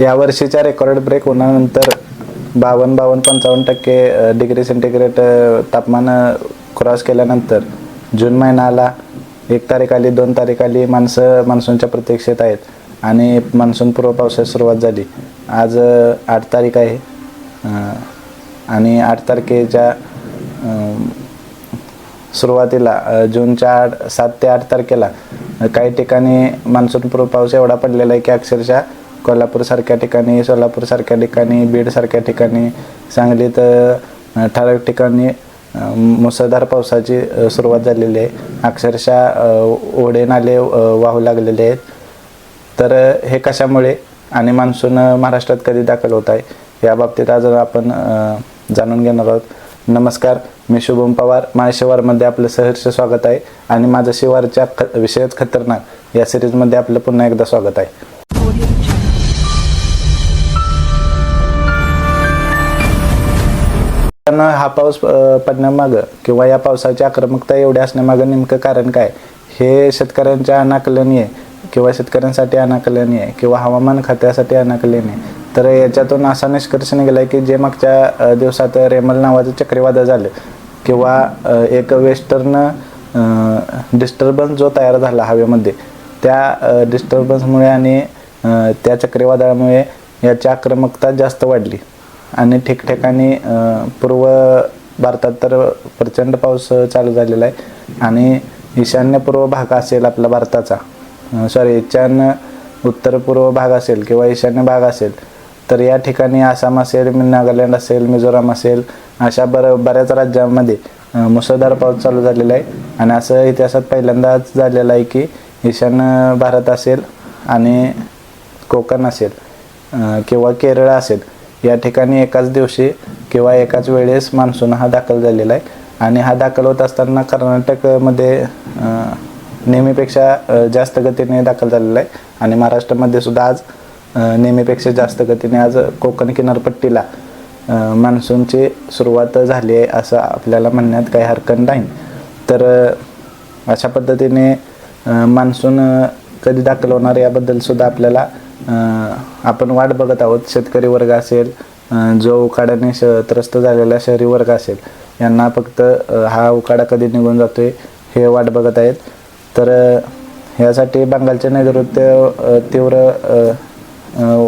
या वर्षीच्या record break होण्यानंतर बावन्न बावन्न पंचावन्न टक्के डिग्री सेंटीग्रेड तापमान क्रॉस केल्यानंतर जून महिना आला. एक तारीख आली दोन तारीख आली माणसं मान्सूनच्या प्रतीक्षेत आहेत. आणि मान्सून पूर्व पावसाची सुरुवात झाली. आज आठ तारीख आहे. आणि आठ तारखेच्या सुरुवातीला जूनच्या आठ सात ते आठ तारखेला काही ठिकाणी मान्सूनपूर्व पाऊस एवढा पडलेला आहे की अक्षरशः कोल्हापूरसारख्या ठिकाणी सोलापूरसारख्या ठिकाणी बीडसारख्या ठिकाणी सांगलीत ठराविक ठिकाणी मुसळधार पावसाची सुरुवात झालेली आहे. अक्षरशः ओढे नाले वाहू लागलेले आहेत. तर हे कशामुळे आणि मान्सून महाराष्ट्रात कधी दाखल होत आहे या बाबतीत आज आपण जाणून घेणार आहोत. नमस्कार मी शुभम पवार. माझ्या शिवारमध्ये आपलं सहर्ष स्वागत आहे आणि माझं शिवारच्या ख विषयच खतरनाक या सिरीजमध्ये आपलं पुन्हा एकदा स्वागत आहे. पण हा पाऊस पडण्यामागं किंवा या पावसाची आक्रमकता एवढी असण्यामागं नेमकं कारण काय? हे शेतकऱ्यांच्या अनाकलनीय किंवा शेतकऱ्यांसाठी अनाकलनीय किंवा हवामान खात्यासाठी अनाकलनीय. तर याच्यातून असा निष्कर्ष निघाला की जे मागच्या दिवसात रेमल नावाचं चक्रीवादळ झालं किंवा एक वेस्टर्न डिस्टर्बन्स जो तयार झाला हवेमध्ये त्या डिस्टर्बन्समुळे आणि त्या चक्रीवादळामुळे याची आक्रमकता जास्त वाढली. आणि ठिकठिकाणी पूर्व भारतात तर प्रचंड पाऊस चालू झालेला आहे. आणि ईशान्य पूर्व भाग असेल आपला भारताचा सॉरी ईशान्य उत्तर पूर्व भाग असेल किंवा ईशान्य भाग असेल तर या ठिकाणी आसाम असेल नागालँड असेल मिझोराम असेल अशा बर बऱ्याच राज्यांमध्ये मुसळधार पाऊस चालू झालेला आहे. आणि असं इतिहासात पहिल्यांदाच झालेलं आहे की ईशान्य भारत असेल आणि कोकण असेल किंवा केरळ असेल या ठिकाणी एकाच दिवशी किंवा एकाच वेळेस मान्सून हा दाखल झालेला आहे. आणि हा दाखल होत असताना कर्नाटकमध्ये नेहमीपेक्षा जास्त गतीने दाखल झालेला आहे. आणि महाराष्ट्रामध्ये सुद्धा आज नेहमीपेक्षा जास्त गतीने आज कोकण किनारपट्टीला मान्सूनची सुरुवात झाली आहे असं आपल्याला म्हणण्यात काही हरकत नाही. तर अशा पद्धतीने मान्सून कधी दाखल होणार याबद्दल सुद्धा आपल्याला आपण वाट बघत आहोत. शेतकरी वर्ग असेल जो उकाड्याने श त्रस्त झालेला शहरी वर्ग असेल यांना फक्त हा उकाडा कधी निघून जातोय हे वाट बघत आहेत. तर यासाठी बंगालचे नैऋत्य तीव्र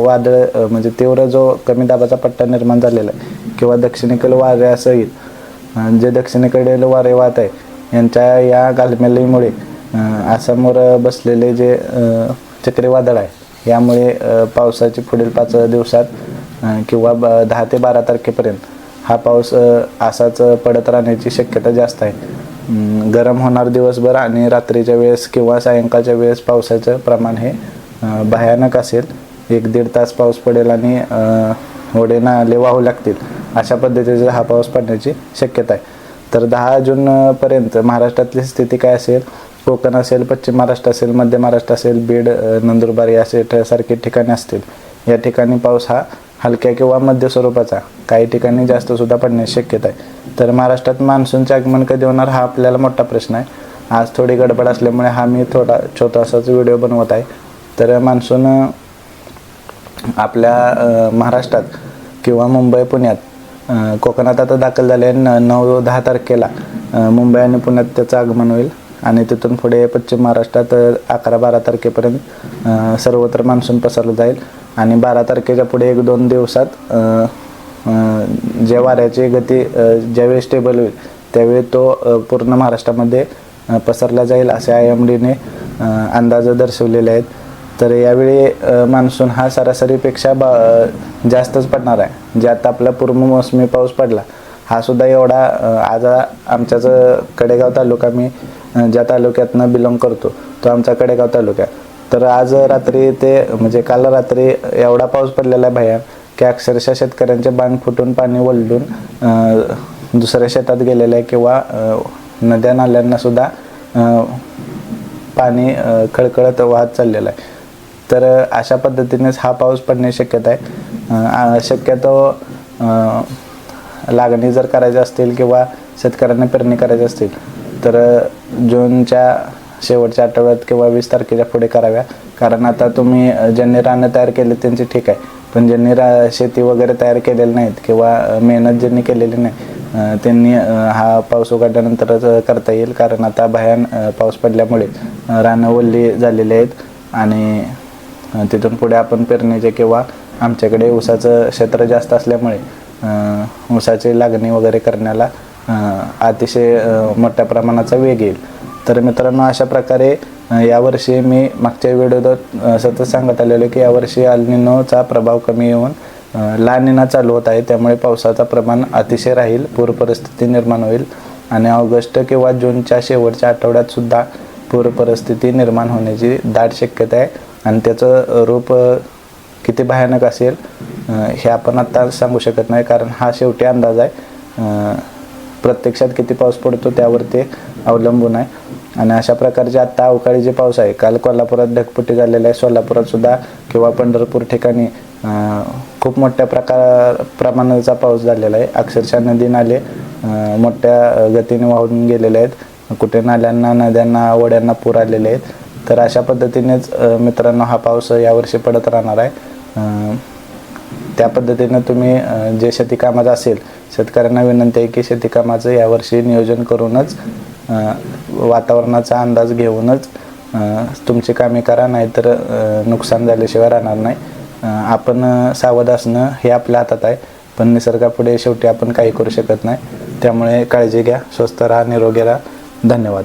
वादळ म्हणजे तीव्र जो कमी दाबाचा पट्टा निर्माण झालेला आहे किंवा दक्षिणेकडील वारे असं येईल जे दक्षिणेकडील वारे वाहत आहे यांच्या या घालमेलीमुळे आसामवर बसलेले जे चक्रीवादळ आहे यामुळे पावसाची पुढील पाच दिवसात किंवा ब दहा ते बारा तारखेपर्यंत हा पाऊस असाच पडत राहण्याची शक्यता जास्त आहे. गरम होणार दिवसभर आणि रात्रीच्या वेळेस किंवा सायंकाळच्या वेळेस पावसाचं प्रमाण हे भयानक असेल. एक दीड तास पाऊस पडेल आणि ओढे नाले वाहू लागतील अशा पद्धतीचा हा पाऊस पडण्याची शक्यता आहे. तर दहा जूनपर्यंत महाराष्ट्रातली स्थिती काय असेल? कोकण असेल पश्चिम महाराष्ट्र असेल मध्य महाराष्ट्र असेल बीड नंदुरबार या असे सारखे ठिकाणे असतील. या ठिकाणी पाऊस हा हलक्या किंवा मध्य स्वरूपाचा काही ठिकाणी जास्त सुद्धा पडण्याची शक्यता आहे. तर महाराष्ट्रात मान्सूनचे आगमन कधी होणार हा आपल्याला मोठा प्रश्न आहे. आज थोडी गडबड असल्यामुळे हा मी थोडा छोटासाच व्हिडिओ बनवत आहे. तर मान्सून आपल्या महाराष्ट्रात किंवा मुंबई पुण्यात कोकणात आता दाखल झाले आहे न नऊ दहा तारखेला मुंबई आणि पुण्यात त्याचं आगमन होईल. आणि तिथून पुढे पश्चिम महाराष्ट्रात अकरा बारा तारखेपर्यंत सर्वत्र मान्सून पसरलं जाईल. आणि बारा तारखेच्या पुढे एक दोन दिवसात ज्या वाऱ्याची गती ज्यावेळी स्टेबल होईल त्यावेळी तो पूर्ण महाराष्ट्रामध्ये पसरला जाईल असे आय एम डीने अंदाज दर्शवलेले आहेत. तर यावेळी मान्सून हा सरासरीपेक्षा बा जास्तच पडणार आहे. जे आता आपला पूर्व मोसमी पाऊस पडला हा सुद्धा एवढा आज आमच्याच कडेगाव तालुका मी ज्या तालुक्यातनं बिलॉंग करतो तो आमचा कडेगाव तालुका आहे. तर आज रात्री ते म्हणजे काल रात्री एवढा पाऊस पडलेला आहे भयान की अक्षरशः शेतकऱ्यांचे बांध फुटून पाणी वलडून दुसऱ्या शेतात गेलेलं आहे किंवा नद्या नाल्यांना सुद्धा पाणी खळखळत वाहत चाललेलं आहे तर अशा पद्धतीनेच हा पाऊस पडण्याची शक्यता आहे शक्यतो लागणी जर करायची असतील किंवा शेतकऱ्यांना पेरणी करायची असतील तर जूनच्या शेवटच्या आठवड्यात किंवा वीस तारखेच्या पुढे कराव्या. कारण आता तुम्ही ज्यांनी रानं तयार केले त्यांचे ठीक आहे. पण ज्यांनी रा शेती वगैरे तयार केलेली नाहीत किंवा मेहनत ज्यांनी केलेली नाही त्यांनी हा पाऊस उघडल्यानंतरच करता येईल. कारण आता भयान पाऊस पडल्यामुळे रानं ओल्ली झालेली आहेत. आणि तिथून पुढे आपण पेरणीचे किंवा आमच्याकडे ऊसाचं क्षेत्र जास्त असल्यामुळे ऊसाची लागणी वगैरे करण्याला अतिशय मोठ्या प्रमाणाचा वेग येईल. तर मित्रांनो अशा प्रकारे यावर्षी मी मागच्या व्हिडिओत सतत सांगत आलेलो की यावर्षी अल्निनोचा प्रभाव कमी येऊन लानिना चालू होत आहे. त्यामुळे पावसाचं प्रमाण अतिशय राहील पूर परिस्थिती निर्माण होईल आणि ऑगस्ट किंवा जूनच्या शेवटच्या आठवड्यात सुद्धा पूर परिस्थिती निर्माण होण्याची दाट शक्यता आहे. आणि त्याचं रूप किती भयानक असेल हे आपण आत्ता सांगू शकत नाही कारण हा शेवटी अंदाज आहे. प्रत्यक्षात किती पाऊस पडतो त्यावर ते अवलंबून आहे. आणि अशा प्रकारचे आत्ता अवकाळी जे पाऊस आहे काल कोल्हापुरात ढगपुटी झालेला आहे सोलापुरात सुद्धा किंवा पंढरपूर ठिकाणी खूप मोठ्या प्रकार प्रमाणाचा पाऊस झालेला आहे. अक्षरशः नदी नाले मोठ्या गतीने वाहून गेलेले आहेत. कुठे नाल्यांना नद्यांना ओढ्यांना पूर आलेले आहेत. तर अशा पद्धतीनेच मित्रांनो हा पाऊस यावर्षी पडत राहणार आहे. त्या पद्धतीनं तुम्ही जे शेती कामाचं असेल शेतकऱ्यांना विनंती आहे की शेतीकामाचं यावर्षी नियोजन करूनच वातावरणाचा अंदाज घेऊनच तुमची कामे करा नाहीतर नुकसान झाल्याशिवाय राहणार नाही. आपण सावध असणं हे आपल्या हातात आहे पण निसर्गापुढे शेवटी आपण काही करू शकत नाही. त्यामुळे काळजी घ्या स्वस्त राहा निरोगी राहा. धन्यवाद.